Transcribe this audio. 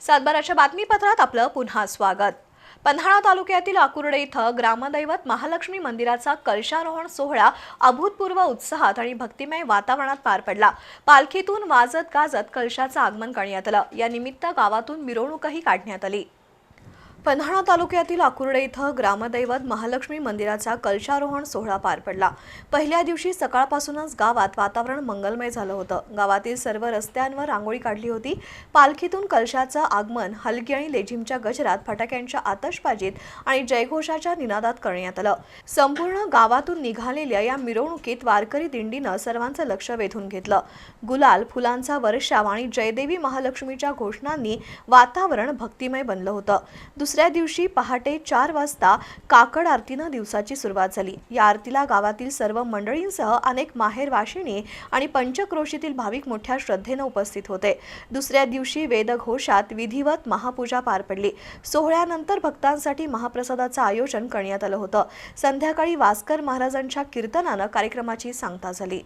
सातबाराच्या बातमीपत्रात आपलं पुन्हा स्वागत. पन्हाळा तालुक्यातील आकुर्डे इथं ग्रामदैवत महालक्ष्मी मंदिराचा कलशारोहण सोहळा अभूतपूर्व उत्साहात आणि भक्तिमय वातावरणात पार पडला. पालखीतून वाजत गाजत कलशाचं आगमन करण्यात आलं. या निमित्त गावातून मिरवणूकही काढण्यात आली. पन्हाळा तालुक्यातील आकुर्डे इथं ग्रामदैवत महालक्ष्मी मंदिराचा कलशारोहण सोहळा पार पडला. पहिल्या दिवशी सकाळपासूनच गावात वातावरण मंगलमय झालं होतं. गावातील सर्व रस्त्यांवर रांगोळी काढली होती. पालखीतून कलशाचं आगमन हलगी आणि लेझिमच्या गजरात फटाक्यांच्या आतषबाजीत आणि जयघोषाच्या निनादात करण्यात आलं. संपूर्ण गावातून निघालेल्या या मिरवणुकीत वारकरी दिंडीनं सर्वांचं लक्ष वेधून घेतलं. गुलाल फुलांचा वर्षाव आणि जयदेवी महालक्ष्मीच्या घोषणांनी वातावरण भक्तिमय बनलं होतं. दुसऱ्या दिवशी पहाटे चार वाजता काकड आरतीनं दिवसाची सुरुवात झाली. या आरतीला गावातील सर्व मंडळींसह अनेक माहेरवाशिणी आणि पंचक्रोशीतील भाविक मोठ्या श्रद्धेनं उपस्थित होते. दुसऱ्या दिवशी वेदघोषात विधिवत महापूजा पार पडली. सोहळ्यानंतर भक्तांसाठी महाप्रसादाचं आयोजन करण्यात आलं होतं. संध्याकाळी वास्कर महाराजांच्या कीर्तनानं कार्यक्रमाची सांगता झाली.